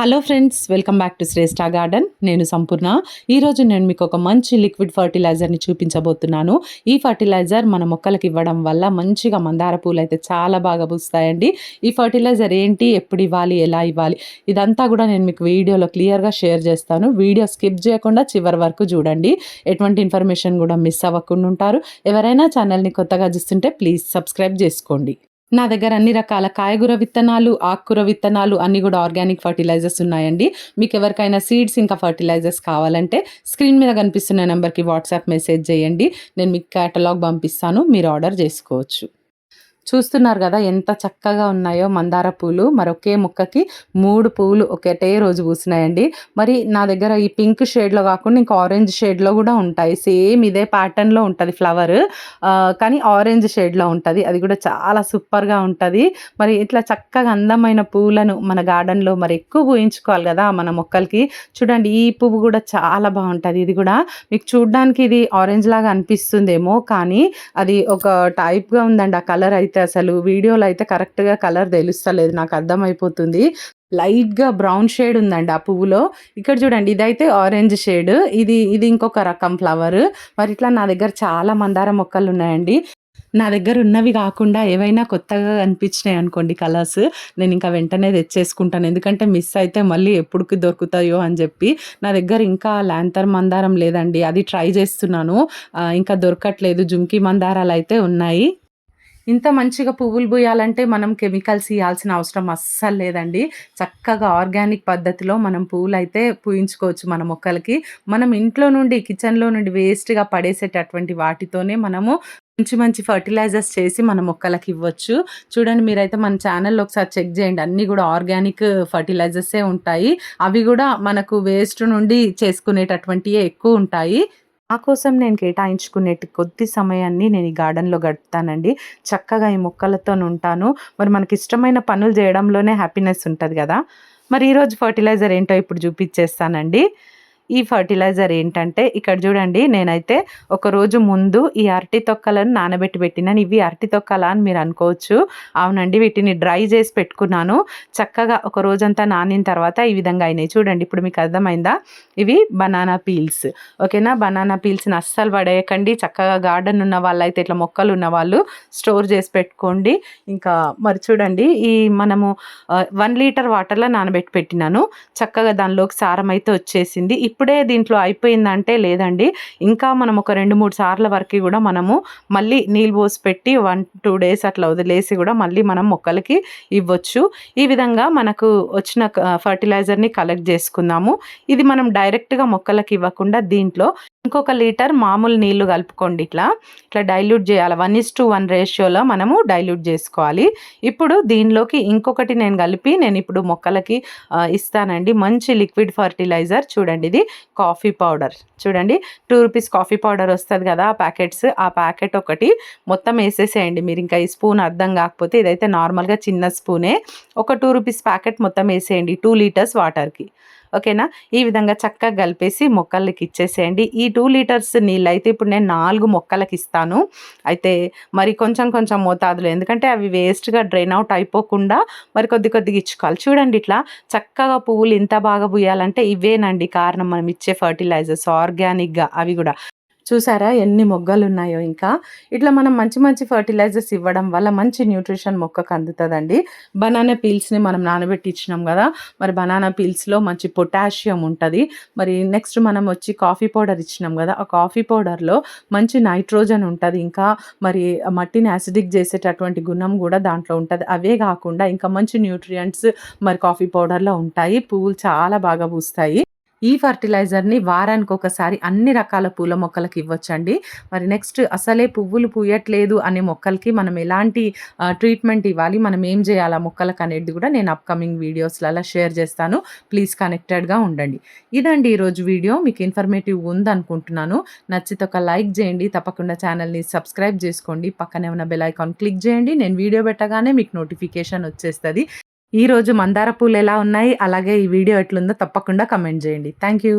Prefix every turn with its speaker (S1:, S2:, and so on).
S1: Hello friends welcome back to Shreshta garden నేను సంపూర్ణ. ఈరోజు నేను మీకు ఒక మంచి లిక్విడ్ ఫర్టిలైజర్ని చూపించబోతున్నాను. ఈ ఫర్టిలైజర్ మన మొక్కలకు ఇవ్వడం వల్ల మంచిగా మందార పూలు అయితే చాలా బాగా పూస్తాయండి. ఈ ఫర్టిలైజర్ ఏంటి ఎప్పుడు ఇవ్వాలి ఎలా ఇవ్వాలి ఇదంతా కూడా నేను మీకు వీడియోలో క్లియర్గా షేర్ చేస్తాను. వీడియో స్కిప్ చేయకుండా చివరి వరకు చూడండి. ఎటువంటి ఇన్ఫర్మేషన్ కూడా మిస్ అవ్వకుండా ఉంటారు. ఎవరైనా ఛానల్ని కొత్తగా చూస్తుంటే ప్లీజ్ సబ్స్క్రైబ్ చేసుకోండి. నా దగ్గర అన్ని రకాల కాయగూర విత్తనాలు ఆకుకూర విత్తనాలు అన్ని కూడా ఆర్గానిక్ ఫర్టిలైజర్స్ ఉన్నాయండి. మీకు ఎవరికైనా సీడ్స్ ఇంకా ఫర్టిలైజర్స్ కావాలంటే స్క్రీన్ మీద కనిపిస్తున్న నెంబర్కి వాట్సాప్ మెసేజ్ చేయండి. నేను మీకు క్యాటలాగ్ పంపిస్తాను. మీరు ఆర్డర్ చేసుకోవచ్చు. చూస్తున్నారు కదా ఎంత చక్కగా ఉన్నాయో మందార పూలు. మరొకే ముక్కకి మూడు పూలు ఒకటే రోజు పూసినాయండి. మరి నా దగ్గర ఈ పింక్ షేడ్లో కాకుండా ఇంకా ఆరెంజ్ షేడ్లో కూడా ఉంటాయి. సేమ్ ఇదే ప్యాటర్న్లో ఉంటుంది ఫ్లవర్. కానీ ఆరెంజ్ షేడ్లో ఉంటుంది. అది కూడా చాలా సూపర్గా ఉంటుంది. మరి ఇట్లా చక్కగా అందమైన పూలను మన గార్డెన్లో మరి ఎక్కువ పూయించుకోవాలి కదా మన మొక్కలకి. చూడండి ఈ పువ్వు కూడా చాలా బాగుంటుంది. ఇది కూడా మీకు చూడడానికి ఇది ఆరెంజ్ లాగా అనిపిస్తుందేమో కానీ అది ఒక టైప్గా ఉందండి ఆ కలర్ అయితే. అయితే అసలు వీడియోలో అయితే కరెక్ట్గా కలర్ తెలుస్తలేదు నాకు అర్థమైపోతుంది. లైట్గా బ్రౌన్ షేడ్ ఉందండి ఆ పువ్వులో. ఇక్కడ చూడండి ఇదైతే ఆరెంజ్ షేడ్. ఇది ఇది ఇంకొక రకం ఫ్లవర్. మరి ఇట్లా నా దగ్గర చాలా మందార మొక్కలు ఉన్నాయండి. నా దగ్గర ఉన్నవి కాకుండా ఏవైనా కొత్తగా అనిపించినాయి అనుకోండి కలర్స్ నేను ఇంకా వెంటనే తెచ్చేసుకుంటాను. ఎందుకంటే మిస్ అయితే మళ్ళీ ఎప్పుడుకి దొరుకుతాయో అని చెప్పి నా దగ్గర ఇంకా ల్యాంతర్ మందారం లేదండి. అది ట్రై చేస్తున్నాను. ఇంకా దొరకట్లేదు. జుంకి మందారాలు అయితే ఉన్నాయి. ఇంత మంచిగా పువ్వులు పూయాలంటే మనం కెమికల్స్ ఇవ్వాల్సిన అవసరం అస్సలు లేదండి. చక్కగా ఆర్గానిక్ పద్ధతిలో మనం పువ్వులు అయితే పూయించుకోవచ్చు మన మొక్కలకి. మనం ఇంట్లో నుండి కిచెన్లో నుండి వేస్ట్గా పడేసేటటువంటి వాటితోనే మనము మంచి మంచి ఫర్టిలైజర్స్ చేసి మన మొక్కలకి ఇవ్వచ్చు. చూడండి మీరైతే మన ఛానల్లో ఒకసారి చెక్ చేయండి. అన్నీ కూడా ఆర్గానిక్ ఫర్టిలైజర్సే ఉంటాయి. అవి కూడా మనకు వేస్ట్ నుండి చేసుకునేటటువంటివే ఎక్కువ ఉంటాయి. నా కోసం నేను కేటాయించుకునే కొద్ది సమయాన్ని నేను ఈ గార్డెన్లో గడుపుతానండి. చక్కగా ఈ మొక్కలతో ఉంటాను. మరి మనకి ఇష్టమైన పనులు చేయడంలోనే హ్యాపీనెస్ ఉంటుంది కదా. మరి ఈరోజు ఫర్టిలైజర్ ఏంటో ఇప్పుడు చూపించేస్తానండి ఈ ఫర్టిలైజర్ ఏంటంటే ఇక్కడ చూడండి నేనైతే ఒక రోజు ముందు ఈ అరటి తొక్కలను నానబెట్టి పెట్టినాను ఇవి అరటి తొక్కల అని మీరు అనుకోవచ్చు. అవునండి వీటిని డ్రై చేసి పెట్టుకున్నాను. చక్కగా ఒక రోజంతా నానిన తర్వాత ఈ విధంగా అయినాయి. చూడండి ఇప్పుడు మీకు అర్థమైందా? ఇవి బనానా పీల్స్. ఓకేనా? బనానా పీల్స్ని అస్సలు పడేయకండి చక్కగా గార్డెన్ ఉన్న వాళ్ళైతే ఇట్లా మొక్కలు ఉన్న వాళ్ళు స్టోర్ చేసి పెట్టుకోండి. ఇంకా మరి చూడండి ఈ మనము వన్ లీటర్ వాటర్లో నానబెట్టి పెట్టినాను. చక్కగా దానిలోకి సారం అయితే వచ్చేసింది. ఇప్పుడే దీంట్లో అయిపోయిందంటే లేదండి. ఇంకా మనం ఒక రెండు మూడు సార్ల వరకు కూడా మనము మళ్ళీ నీళ్ళు పోసి పెట్టి వన్ టూ డేస్ అట్లా వదిలేసి కూడా మళ్ళీ మనం మొక్కలకి ఇవ్వచ్చు. ఈ విధంగా మనకు వచ్చిన ఫర్టిలైజర్ని కలెక్ట్ చేసుకుందాము. ఇది మనం డైరెక్ట్గా మొక్కలకి ఇవ్వకుండా దీంట్లో ఇంకొక లీటర్ మామూలు నీళ్ళు కలుపుకోండి ఇట్లా. ఇట్లా డైల్యూట్ చేయాలి. వన్ ఇస్ టు వన్ రేషియోలో మనము డైల్యూట్ చేసుకోవాలి. ఇప్పుడు దీనిలోకి ఇంకొకటి నేను కలిపి నేను ఇప్పుడు మొక్కలకి ఇస్తానండి. మంచి లిక్విడ్ ఫర్టిలైజర్ చూడండి ఇది. Coffee powder. చూడండి టూ రూపీస్ కాఫీ పౌడర్ వస్తుంది కదా ఆ ప్యాకెట్స్. ఆ ప్యాకెట్ ఒకటి మొత్తం వేసేసేయండి. మీరు ఇంకా ఈ స్పూన్ అర్థం కాకపోతే ఇదైతే నార్మల్గా చిన్న స్పూనే. ఒక టూ రూపీస్ ప్యాకెట్ మొత్తం వేసేయండి టూ లీటర్స్ వాటర్కి. ఓకేనా? ఈ విధంగా చక్కగా కలిపేసి మొక్కలకి ఇచ్చేసేయండి. ఈ టూ లీటర్స్ నీళ్ళు అయితే ఇప్పుడు నేను నాలుగు మొక్కలకి ఇస్తాను. అయితే మరి కొంచెం కొంచెం మోతాదులో ఎందుకంటే అవి వేస్ట్గా డ్రైన్ అవుట్ అయిపోకుండా మరి కొద్ది కొద్దిగా ఇచ్చుకోవాలి. చూడండి ఇట్లా చక్కగా పువ్వులు ఇంత బాగా పూయాలంటే ఇవేనండి. కారణం మనం ఇచ్చే ఫర్టిలైజర్స్ ఆర్గానిక్గా అవి కూడా. చూసారా ఎన్ని మొగ్గలు ఉన్నాయో ఇంకా? ఇట్లా మనం మంచి మంచి ఫర్టిలైజర్స్ ఇవ్వడం వల్ల మంచి న్యూట్రిషన్ మొక్కకు అందుతుందండి. బనానా పీల్స్ని మనం నానబెట్టి ఇచ్చినాం కదా మరి బనానా పీల్స్లో మంచి పొటాషియం ఉంటుంది. మరి నెక్స్ట్ మనం వచ్చి కాఫీ పౌడర్ ఇచ్చినాం కదా ఆ కాఫీ పౌడర్లో మంచి నైట్రోజన్ ఉంటుంది. ఇంకా మరి మట్టిని యాసిడిక్ చేసేటటువంటి గుణం కూడా దాంట్లో ఉంటుంది. అవే కాకుండా ఇంకా మంచి న్యూట్రియంట్స్ మరి కాఫీ పౌడర్లో ఉంటాయి. పువ్వులు చాలా బాగా పూస్తాయి. ఈ ఫర్టిలైజర్ని వారానికి ఒకసారి అన్ని రకాల పూల మొక్కలకి ఇవ్వచ్చండి. మరి నెక్స్ట్ అసలే పువ్వులు పూయట్లేదు అనే మొక్కలకి మనం ఎలాంటి ట్రీట్మెంట్ ఇవ్వాలి మనం ఏం చేయాలి ఆ మొక్కలకు అనేది కూడా నేను అప్కమింగ్ వీడియోస్లలో షేర్ చేస్తాను. ప్లీజ్ కనెక్టెడ్గా ఉండండి. ఇదండి ఈరోజు వీడియో. మీకు ఇన్ఫర్మేటివ్ ఉందనుకుంటున్నాను. నచ్చితే ఒక లైక్ చేయండి. తప్పకుండా ఛానల్ని సబ్స్క్రైబ్ చేసుకోండి. పక్కనే ఉన్న బెల్ ఐకాన్ క్లిక్ చేయండి. నేను వీడియో పెట్టగానే మీకు నోటిఫికేషన్ వచ్చేస్తుంది. ఈరోజు మందార పూలు ఎలా ఉన్నాయి? అలాగే ఈ వీడియో ఎట్లుందో తప్పకుండా కమెంట్ చేయండి. Thank you